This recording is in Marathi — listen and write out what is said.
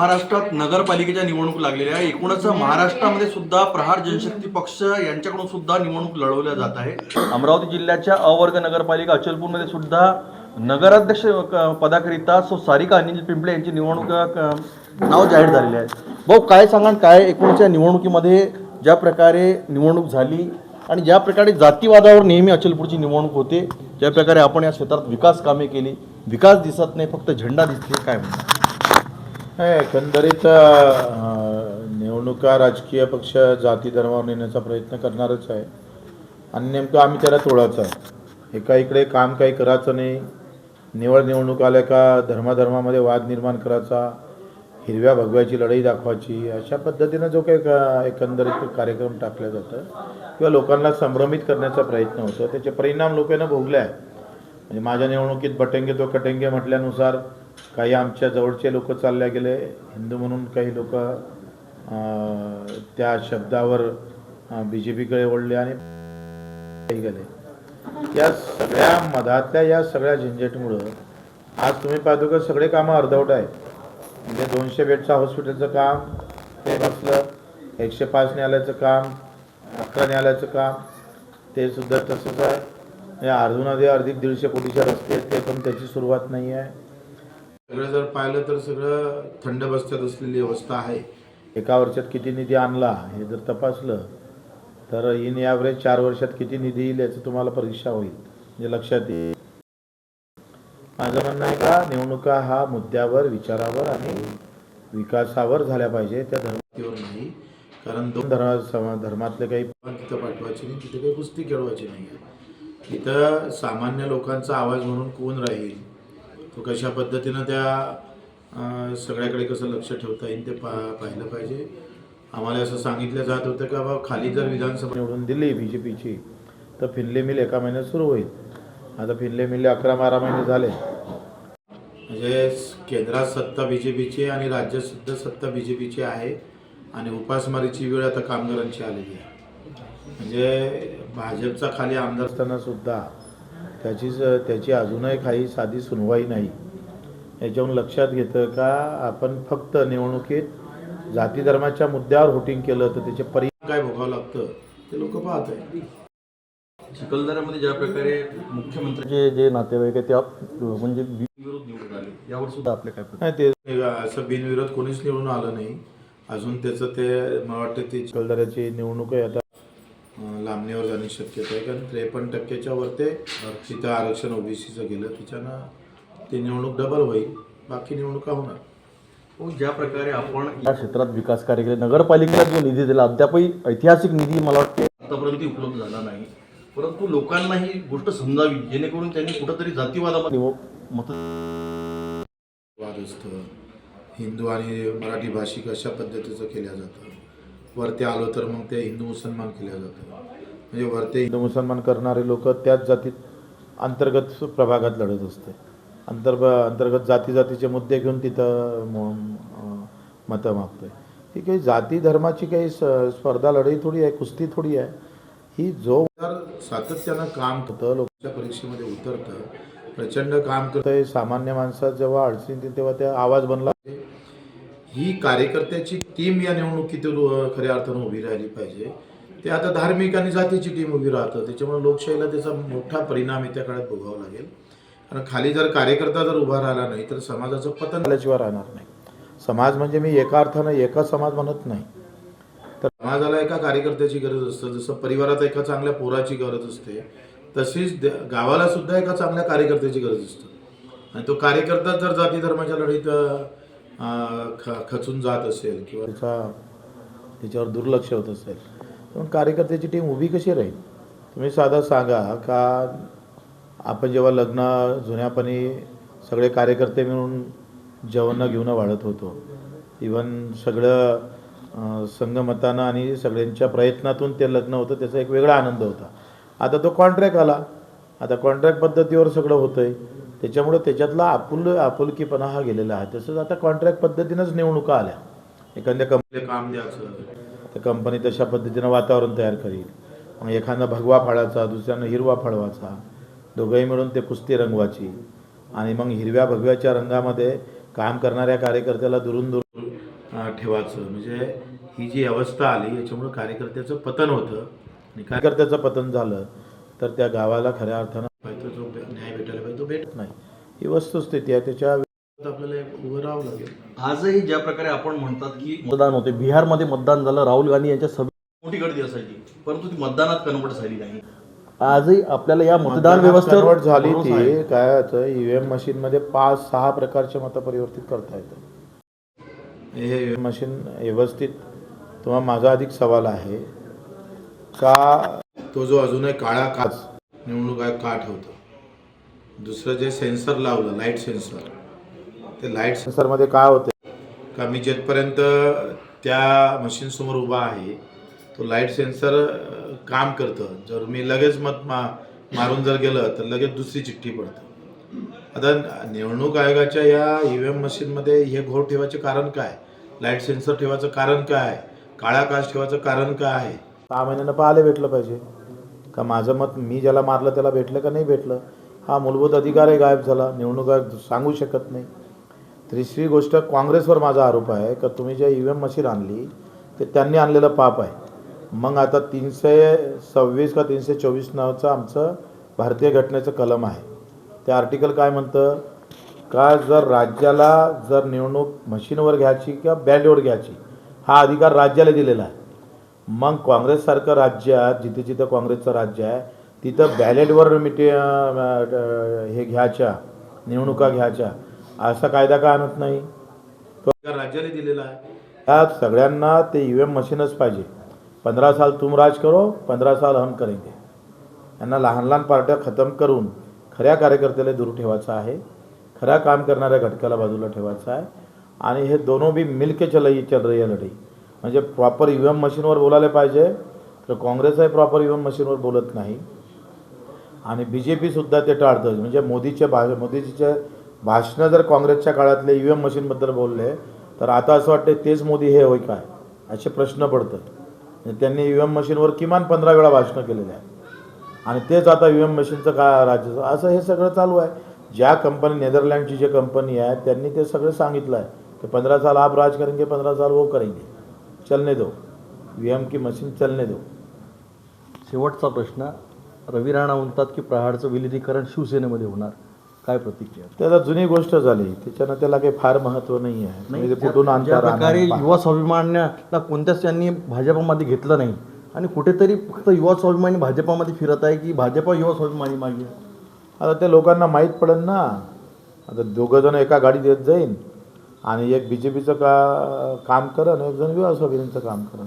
महाराष्ट्रात नगरपालिकेच्या निवडणूक लागलेल्या आहे. एकूणच महाराष्ट्रामध्ये सुद्धा प्रहार जनशक्ती पक्ष यांच्याकडून सुद्धा निवडणूक लढवल्या जात आहे. अमरावती जिल्ह्याच्या अवर्ग नगरपालिका अचलपूरमध्ये सुद्धा नगराध्यक्ष क- पदाकरिता सो सारिका अनिल पिंपळे यांची निवडणूक नाव जाहीर झालेले आहे. भाऊ काय सांगा काय एकूणच्या निवडणुकीमध्ये ज्या प्रकारे निवडणूक झाली आणि ज्या प्रकारे जातीवादावर नेहमी अचलपूरची निवडणूक होते ज्या प्रकारे आपण या क्षेत्रात विकास कामे केली विकास दिसत नाही फक्त झेंडा दिसते काय म्हणतात? नाही एकंदरीत निवडणुका राजकीय पक्ष जाती धर्मावर नेण्याचा प्रयत्न करणारच आहे. आणि नेमकं आम्ही त्याला तोडायचं आहे. एका इकडे काम काही करायचं नाही. निवड निवडणूक आल्या का धर्माधर्मामध्ये वाद निर्माण करायचा हिरव्या भगव्याची लढाई दाखवायची अशा पद्धतीनं जो काही का एकंदरीत कार्यक्रम टाकला जातं किंवा लोकांना संभ्रमित करण्याचा प्रयत्न होतो. त्याचे परिणाम लोकांना भोगले आहे म्हणजे माझ्या निवडणुकीत बटेंगे तो कटेंगे म्हटल्यानुसार काही आमच्या जवळचे लोक चालले गेले. हिंदू म्हणून काही लोक त्या शब्दावर बी जे पीकडे ओढले आणि गेले. या सगळ्या मधातल्या या सगळ्या झंझटमुळं आज तुम्ही पाहतो का सगळे कामं अर्धवट आहे म्हणजे दोनशे बेडचं हॉस्पिटलचं काम ते बसलं एकशे पाच न्यायालयाचं काम अकरा न्यायालयाचं काम ते सुद्धा तसंच आहे. म्हणजे अर्धूनमध्ये अर्धिक दीडशे कोटीचे रस्ते आहेत, ते पण त्याची सुरुवात नाही आहे. सगळं जर पाहिलं तर सगळं थंड बस्त्यात असलेली अवस्था आहे. एका वर्षात किती निधी आणला हे जर तपासलं तर इन ॲव्हरेज चार वर्षात किती निधी येईल याचं तुम्हाला परीक्षा होईल. म्हणजे लक्षात येईल. माझं म्हणणं आहे का निवडणुका हा मुद्द्यावर विचारावर आणि विकासावर झाल्या पाहिजे त्या धर्मातीवर नाही. कारण दोन धर्मा धर्मातले काही तिथं पाठवायचे नाही तिथे काही कुस्ती खेळवायची नाही. तिथं सामान्य लोकांचा आवाज म्हणून कोण राहील? तो कशा पद्धतीनं त्या सगळ्याकडे कसं लक्ष ठेवता येईल ते पा पाहिलं पाहिजे. आम्हाला असं सांगितलं जात होतं का बाबा खाली जर विधानसभा निवडून दिली बी जे पीची तर फिनले मिल एका महिन्यात सुरू होईल. आता फिनले मिल अकरा बारा महिने झाले. म्हणजे केंद्रात सत्ता बी जे पीची आणि राज्यातसुद्धा सत्ता बी जे पीची आहे आणि उपासमारीची वेळ आता कामगारांची आलेली आहे. म्हणजे भाजपचा खाली आमदार असताना सुद्धा त्याची त्याची अजूनही काही साधी सुनवाई नाही. याच्यावरून लक्षात घेतं का आपण फक्त निवडणुकीत जाती धर्माच्या मुद्द्यावर व्होटिंग केलं तर त्याचे परिणाम काय भोगावं लागतं ते लोक पाहत आहे चिखलदऱ्यामध्ये ज्या प्रकारे मुख्यमंत्र्यांचे जे नातेवाईक आहेत त्या म्हणजे बिनविरोध निवडून आले यावर सुद्धा आपले काय? नाही ते असं बिनविरोध कोणीच निवडून आलं नाही. अजून त्याचं ते मला वाटतं ती चिखलदऱ्याची निवडणूक आहे आता लांबणीवर जाण्याची शक्यता आहे. कारण त्रेपन्न टक्क्याच्या वर ते तिथं आरक्षण ओबीसीचं गेलं त्याच्यानं ती निवडणूक डबल होईल. बाकी निवडणुका होणार? हो, ज्या प्रकारे आपण या क्षेत्रात विकास कार्य केले नगरपालिकेला जो निधी दिला अद्यापही ऐतिहासिक निधी मला वाटते आतापर्यंत उपलब्ध झाला नाही. परंतु लोकांना ही गोष्ट समजावी जेणेकरून त्यांनी कुठंतरी जातीवादामध्ये मत वाद असतं हिंदू आणि मराठी भाषिक अशा पद्धतीचं केल्या जातं. वरती आलो तर मग ते हिंदू मुसलमान केल्या जातं. म्हणजे वरते हिंदू मुसलमान करणारे लोक त्याच जातीत अंतर्गत प्रभागात लढत असते. अंतर्ग अंतर्गत जाती जातीचे मुद्दे घेऊन तिथं मतं अं, मतं मागतोय. ही काही जाती धर्माची काही स्पर्धा लढाई थोडी आहे कुस्ती थोडी आहे. ही जो सातत्यानं काम होतं लोकांच्या परीक्षेमध्ये उतरतं प्रचंड काम करतं सामान्य माणसात जेव्हा अडचणी तेव्हा त्या आवाज बनला ही कार्यकर्त्याची टीम या निवडणुकीतून खऱ्या अर्थानं उभी राहिली पाहिजे. ते आता धार्मिक आणि जातीची टीम उभी राहतं त्याच्यामुळे लोकशाहीला त्याचा मोठा परिणाम येत्या काळात भोगावा लागेल. कारण खाली जर कार्यकर्ता जर उभा राहिला नाही तर समाजाचं पतन झाल्याशिवाय राहणार नाही. समाज म्हणजे मी एका अर्थानं एका समाज म्हणत नाही. तर समाजाला एका कार्यकर्त्याची गरज असते. जसं परिवारात एका चांगल्या पोराची गरज असते तशीच गावाला सुद्धा एका चांगल्या कार्यकर्त्याची गरज असते. आणि तो कार्यकर्ता जर जाती धर्माच्या लढीत ख खचून जात असेल किंवा त्याचा त्याच्यावर दुर्लक्ष होत असेल पण कार्यकर्त्याची टीम उभी कशी राहील? तुम्ही साधा सांगा का आपण जेव्हा लग्न जुन्यापणी सगळे कार्यकर्ते मिळून जेवणं घेऊन वाढत होतो इवन सगळं संगमतानं आणि सगळ्यांच्या प्रयत्नातून ते लग्न होतं त्याचा एक वेगळा आनंद होता. आता तो कॉन्ट्रॅक्ट आला. आता कॉन्ट्रॅक्ट पद्धतीवर सगळं होतं आहे त्याच्यामुळं त्याच्यातला आपुल आपुलकीपणा हा गेलेला आहे. तसंच आता कॉन्ट्रॅक्ट पद्धतीनंच निवडणुका आल्या. एखाद्या कंपनीला काम द्यायचं. त्या कंपनी तशा पद्धतीनं वातावरण तयार करील. मग एखादा भगवा फळाचा दुसऱ्यानं हिरवा फळवाचा दोघंही मिळून ते कुस्ती रंगवाची आणि मग हिरव्या भगव्याच्या रंगामध्ये काम करणाऱ्या कार्यकर्त्याला दुरून दुरून ठेवायचं. म्हणजे ही जी अवस्था आली याच्यामुळं कार्यकर्त्याचं पतन होतं. आणि कार्यकर्त्याचं पतन झालं तर त्या गावाला खऱ्या अर्थानं पाहिजे जो न्याय भेटायला पाहिजे तो भेटत नाही. ही वस्तुस्थिती आहे त्याच्या आपल्याला उभं राहावं लागेल. आजही ज्या प्रकारे आपण म्हणतात की मतदान होते. बिहारमध्ये मतदान झालं. राहुल गांधी यांच्या सभेत मोठी गर्दी असायची. परंतु ती मतदानात कन्वर्ट झाली नाही. आजही आपल्याला या मतदान व्यवस्थेवर कन्वर्ट झाली. ती. काय होतं? ईव्हीएम मशीन मध्ये पाच सहा प्रकारचे मतं परिवर्तित करता येतं. हे मशीन व्यवस्थित तुम्हाला माझा अधिक सवाल आहे. का तो जो अजूनही काळा काच निवडणूक आयोग का ठेवतो? दुसरं जे सेन्सर लावलं लाइट सेन्सर ते लाइट सेन्सरमध्ये काय होतं? का मी जेथपर्यंत त्या मशीनसमोर उभा आहे तो लाइट सेन्सर काम करतं. जर मी लगेच मत मा मारून जर गेलं तर लगेच दुसरी चिठ्ठी पडतं. आता निवडणूक आयोगाच्या या ई व्ही एम मशीनमध्ये हे घोर ठेवायचे कारण काय? लाइट सेन्सर ठेवायचं कारण काय? काळा काच ठेवायचं कारण काय? आहे सहा महिन्यानं पाहायला भेटलं पाहिजे. का माझं मत मी ज्याला मारलं त्याला भेटलं का नाही भेटलं? हा मूलभूत अधिकार आहे गायब झाला. निवडणूक आयोग सांगू शकत नाही. तिसरी गोष्ट काँग्रेसवर माझा आरोप आहे का तुम्ही जे ई व्ही एम मशीन आणली ते त्यांनी आणलेलं पाप आहे. मग आता तीनशे सव्वीस का तीनशे चोवीस नावाचं आमचं भारतीय घटनेचं कलम आहे. ते आर्टिकल काय म्हणतं? का जर राज्याला जर निवडणूक मशीनवर घ्यायची किंवा बॅलेटवर घ्यायची हा अधिकार राज्याला दिलेला आहे. मग काँग्रेससारखं राज्य जिथे जिथं काँग्रेसचं राज्य आहे तिथं बॅलेटवर मिटे हे घ्यायच्या निवडणुका घ्यायच्या. असा कायदा का आणत नाही? तो राज्याला दिलेला आहे. त्या सगळ्यांना ते ई व्ही एम मशीनच पाहिजे. पंधरा साल तुम राज करो पंधरा साल हम करेंगे. यांना लहान लहान पार्ट्या खतम करून खऱ्या कार्यकर्त्याला दूर ठेवायचं आहे खऱ्या काम करणाऱ्या घटकाला बाजूला ठेवायचं आहे आणि हे दोनों भी मिलके चलाई चल रही है लढाई. म्हणजे प्रॉपर ई व्ही एम मशीनवर बोलायला पाहिजे तर काँग्रेसही प्रॉपर ई व्ही एम मशीनवर बोलत नाही. आणि बी जे पीसुद्धा ते टाळतं म्हणजे मोदीचे भा मोदीजीचे भाषणं जर काँग्रेसच्या काळातले ई व्ही एम मशीनबद्दल बोलले तर आता असं वाटतं तेच मोदी हे होय काय असे प्रश्न पडतात. त्यांनी ई व्ही एम मशीनवर किमान पंधरा वेळा भाषणं केलेली आहे. आणि तेच आता ई व्ही एम मशीनचं काय राज्य असं हे सगळं चालू आहे. ज्या कंपनी नेदरलँडची जी कंपनी आहे त्यांनी ते सगळं सांगितलं आहे की पंधरा साल आप राज करेंगे पंधरा साल वो करेंगे. चलने दो. ई व्ही एम की मशीन चलने दो. शेवटचा प्रश्न रवी राणा म्हणतात की प्रहारचं विलिनीकरण शिवसेनेमध्ये होणार. काय प्रतिक्रिया? ते आता जुनी गोष्ट झाली. त्याच्यानं त्याला काही फार महत्त्व नाही आहे म्हणजे कुठून ज्या आणतात प्रकारे युवा स्वाभिमानाला कोणत्याच त्यांनी भाजपामध्ये घेतलं नाही. आणि कुठेतरी फक्त युवा स्वाभिमानी भाजपामध्ये फिरत आहे की भाजपा युवा स्वाभिमानी मागे? आहे. आता ते लोकांना माहीत पडेल ना. आता दोघं जण एका गाडीत येत जाईन. आणि एक बी जे पीचं का काम करण एक जण विवाह स्वाभिमानीचं काम करण